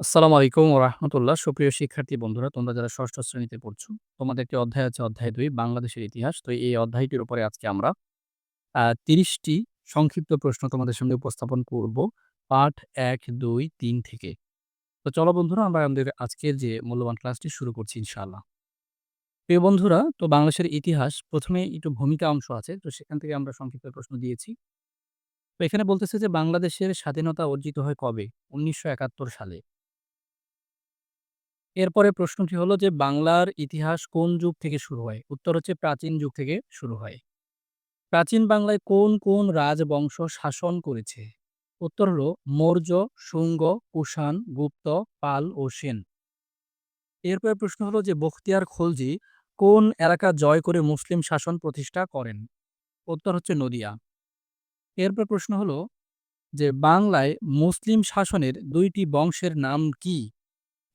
আসসালামু আলাইকুম রাহমাতুল্লাহ। সুপ্রিয় শিক্ষার্থী বন্ধুরা, তোমরা যারা ষষ্ঠ শ্রেণীতে পড়ছো, তোমাদের একটি অধ্যায় আছে অধ্যায় ২ বাংলাদেশের ইতিহাস। তো এই অধ্যায়টির উপরে আজকে আমরা ৩০ সংক্ষিপ্ত প্রশ্ন তোমাদের সামনে উপস্থাপন করব। পাঠ ১, ২, ৩ থেকে। তো চলো বন্ধুরা আমরা আমাদের আজকের যে মূল্যবান ক্লাসটি শুরু করছি ইনশাআল্লাহ। প্রিয় বন্ধুরা, তো বাংলাদেশের ইতিহাস ১ম এ একটু ভূমিকা অংশ আছে। তো সেখান থেকে আমরা সংক্ষিপ্ত প্রশ্ন দিয়েছি। তো এখানে বলতেছে যে বাংলাদেশের স্বাধীনতা অর্জিত হয় কবে? ১৯৭১ সালে। এরপরে প্রশ্নটি হলো যে বাংলার ইতিহাস কোন যুগ থেকে শুরু হয়? উত্তর হচ্ছে প্রাচীন যুগ থেকে শুরু হয়। প্রাচীন বাংলায় কোন, কোন রাজবংশ শাসন করেছে? উত্তর হলো মৌর্য, শুঙ্গ, কুষাণ, গুপ্ত, পাল ও সেন। এরপরে প্রশ্ন হলো যে বখতিয়ার খলজি কোন এলাকা জয় করে মুসলিম শাসন প্রতিষ্ঠা করেন? উত্তর হচ্ছে নদিয়া। এরপর প্রশ্ন হলো যে বাংলায় মুসলিম শাসনের দুইটি বংশের নাম কি?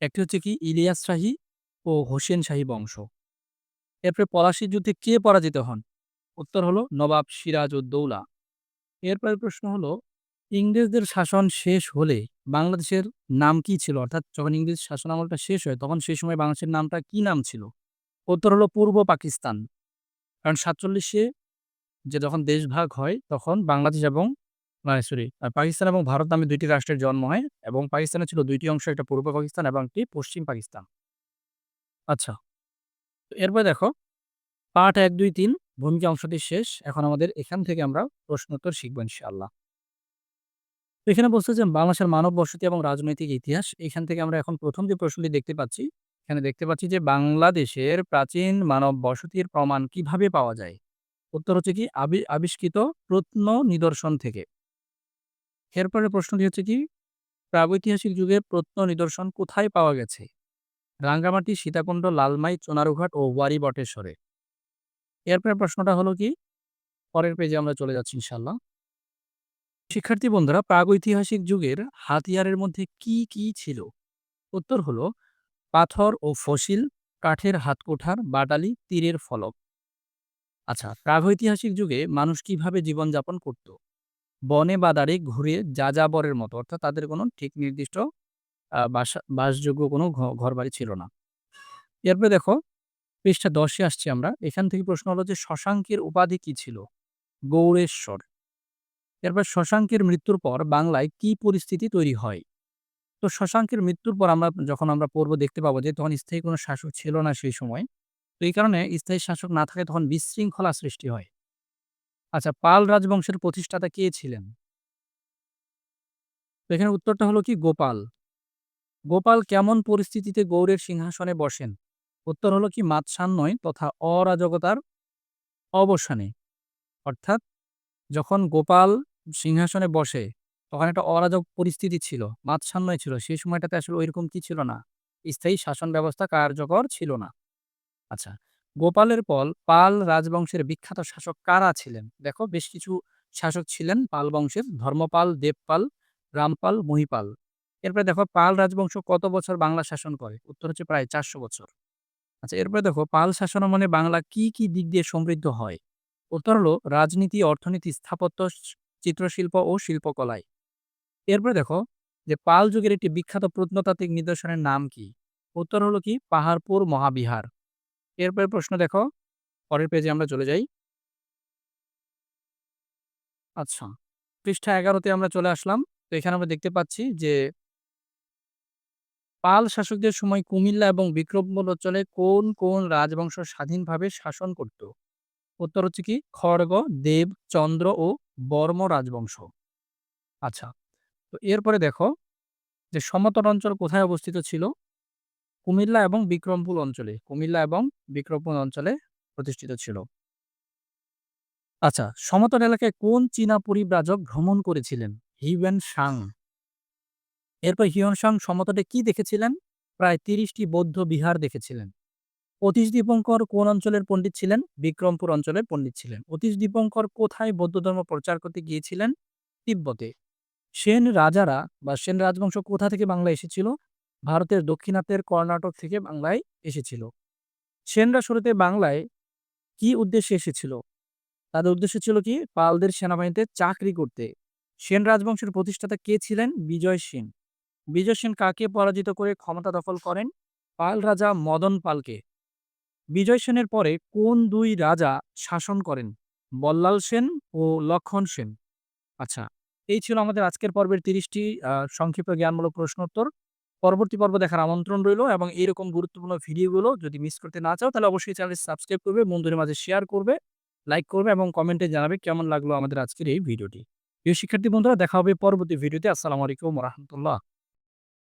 একটি হচ্ছে কি ইলিয়াস শাহী ও হোসেন শাহী বংশ। এরপরে পলাশীর যুদ্ধে কে পরাজিত হন? উত্তর হলো নবাব সিরাজউদ্দৌলা। এরপরের প্রশ্ন হলো, ইংরেজদের শাসন শেষ হলে বাংলাদেশের নাম কি ছিল? অর্থাৎ যখন ইংরেজ শাসন আমলটা শেষ হয়, তখন সেই সময় বাংলাদেশের নামটা কি নাম ছিল? উত্তর হলো পূর্ব পাকিস্তান। কারণ সাতচল্লিশে যে যখন দেশভাগ হয়, তখন বাংলাদেশ এবং মানে সরি পাকিস্তান এবং ভারত নামে দুইটি রাষ্ট্রের জন্ম হয় এবং পাকিস্তানের ছিল দুইটি অংশ, একটা পূর্ব পাকিস্তান এবং একটি পশ্চিম পাকিস্তান। আচ্ছা। এরপরে দেখো পাঠ ১, ২, ৩ ভূমিকা অংশটি শেষ। এখন আমাদের এখান থেকে আমরা প্রশ্নোত্তর শিখব ইনশাআল্লাহ। এখানে বলছে যে বাংলাদেশের মানব বসতি এবং রাজনৈতিক ইতিহাস। এখান থেকে আমরা এখন প্রথম যে প্রশ্নটি দেখতে পাচ্ছি, এখানে দেখতে পাচ্ছি যে বাংলাদেশের প্রাচীন মানব বসতির প্রমাণ কীভাবে পাওয়া যায়? উত্তর হচ্ছে কি আবি আবিষ্কৃত প্রত্ন নিদর্শন থেকে। এরপরের প্রশ্নটি হচ্ছে কি প্রাগৈতিহাসিক যুগে প্রত্ন নিদর্শন কোথায় পাওয়া গেছে? রাঙ্গামাটি, সীতাকুণ্ড, লালমাই, চোনারুঘাট ও ওয়ারি বটেশ্বরে। এরপরে প্রশ্নটা হলো কি পরের পেজে আমরা চলে যাচ্ছি ইনশাল্লাহ শিক্ষার্থী বন্ধুরা, প্রাগৈতিহাসিক যুগের হাতিয়ারের মধ্যে কি, কি ছিল? উত্তর হলো পাথর ও ফসিল, কাঠের হাতকুঠার, বাটালি, তীরের ফলক। আচ্ছা, প্রাগৈতিহাসিক যুগে মানুষ কীভাবে জীবনযাপন করত? বনে বা দাঁড়ে ঘুরে যাযাবরের মতো, অর্থাৎ তাদের কোনো ঠিক নির্দিষ্ট বাসা, বাসযোগ্য কোনো ঘ, ঘরবাড়ি ছিল না। এরপরে দেখো, পৃষ্ঠা ১০ এ আসছি আমরা। এখান থেকে প্রশ্ন হলো যে শশাঙ্কের উপাধি কি ছিল? গৌরেশ্বর এরপর শশাঙ্কের মৃত্যুর পর বাংলায় কি পরিস্থিতি তৈরি হয়? তো শশাঙ্কের মৃত্যুর পর আমরা যখন আমরা পড়ব, দেখতে পাবো যে তখন স্থায়ী কোনো শাসক ছিল না সেই সময়। তো এই কারণে স্থায়ী শাসক না থাকে তখন বিশৃঙ্খলা সৃষ্টি হয়। আচ্ছা, পাল রাজবংশের প্রতিষ্ঠাতা কে ছিলেন? এখানে উত্তরটা হলো কি গোপাল। গোপাল কেমন পরিস্থিতিতে গৌড়ের সিংহাসনে বসেন? উত্তর হলো কি মাৎসান্বয় তথা অরাজকতার অবসানে। অর্থাৎ যখন গোপাল সিংহাসনে বসে তখন একটা অরাজক পরিস্থিতি ছিল, মাৎসান্বয় ছিল। সেই সময়টাতে আসলে ঐরকম কি ছিল না? স্থায়ী শাসন ব্যবস্থা কার্যকর ছিল না। আচ্ছা, গোপালের পল পাল রাজবংশের বিখ্যাত শাসক কারা ছিলেন? দেখো বেশ কিছু শাসক ছিলেন পাল বংশের ধর্মপাল, দেবপাল, রামপাল, মহিপাল। এরপরে দেখো পাল রাজবংশ কত বছর বাংলা শাসন করে? উত্তর হচ্ছে প্রায় ৪০০ বছর। আচ্ছা, এরপরে দেখো পাল শাসন মানে বাংলা কি, কি দিক দিয়ে সমৃদ্ধ হয়? উত্তর হলো রাজনীতি, অর্থনীতি, স্থাপত্য, চিত্রশিল্প ও শিল্পকলায়। এরপরে দেখো যে পাল যুগের একটি বিখ্যাত প্রত্নতাত্ত্বিক নিদর্শনের নাম কি? উত্তর হলো কি পাহাড়পুর মহাবিহার। এরপরের প্রশ্ন দেখো, পরের পেজে আমরা চলে যাই। আচ্ছা, পৃষ্ঠা ১১ তে আমরা চলে আসলাম। তো এখানে আমরা দেখতে পাচ্ছি যে পাল শাসকদের সময় কুমিল্লা এবং বিক্রমপুর অঞ্চলে কোন, কোন রাজবংশ স্বাধীনভাবে শাসন করত? উত্তর হচ্ছে কি খড়গ, দেব, চন্দ্র ও বর্ম রাজবংশ। আচ্ছা, তো এরপরে দেখো যে সমতল অঞ্চল কোথায় অবস্থিত ছিল? কুমিল্লা এবং বিক্রমপুর অঞ্চলে। কুমিল্লা এবং বিক্রমপুর অঞ্চলে প্রতিষ্ঠিত ছিল। আচ্ছা, সমতল এলাকায় কোন চীনা পরিব্রাজক ভ্রমণ করেছিলেন? Hiuen Tsang. এরপর হিউয়েন সাং সমতটে কি দেখেছিলেন? প্রায় তিরিশটি বৌদ্ধ বিহার দেখেছিলেন। অতীশ দীপঙ্কর কোন অঞ্চলের পণ্ডিত ছিলেন? বিক্রমপুর অঞ্চলের পণ্ডিত ছিলেন। অতীশ দীপঙ্কর কোথায় বৌদ্ধ ধর্ম প্রচার করতে গিয়েছিলেন? তিব্বতে। সেন রাজারা বা সেন রাজবংশ কোথা থেকে বাংলায় এসেছিল? ভারতের দক্ষিণাতের কর্ণাটক থেকে বাংলায় এসেছিল। সেনরা শুরুতে বাংলায় কি উদ্দেশ্যে এসেছিল? তাদের উদ্দেশ্য ছিল কি? পালদের সেনাবাহিনীতে চাকরি করতে। সেন রাজবংশের প্রতিষ্ঠাতা কে ছিলেন? বিজয় সেন। বিজয় সেন কাকে পরাজিত করে ক্ষমতা দখল করেন পাল রাজা মদন পালকে বিজয় সেনের পরে কোন দুই রাজা শাসন করেন বল্লাল সেন ও লক্ষণ সেন আচ্ছা এই ছিল আমাদের আজকের পর্বের তিরিশটি সংক্ষিপ্ত জ্ঞানমূলক প্রশ্নোত্তর পরবর্তী পর্ব দেখার আমন্ত্রণ রইল এবং এইরকম গুরুত্বপূর্ণ ভিডিওগুলো যদি মিস করতে না চাও, তাহলে অবশ্যই চ্যানেল সাবস্ক্রাইব করবে, বন্ধুদের মাঝে শেয়ার করবে লাইক করবে এবং কমেন্টে জানাবে কেমন লাগল আমাদের আজকের এই ভিডিওটি। প্রিয় শিক্ষার্থী বন্ধুরা, দেখা হবে পরবর্তী ভিডিওতে। আসসালামু আলাইকুম রহমতুল্লাহ।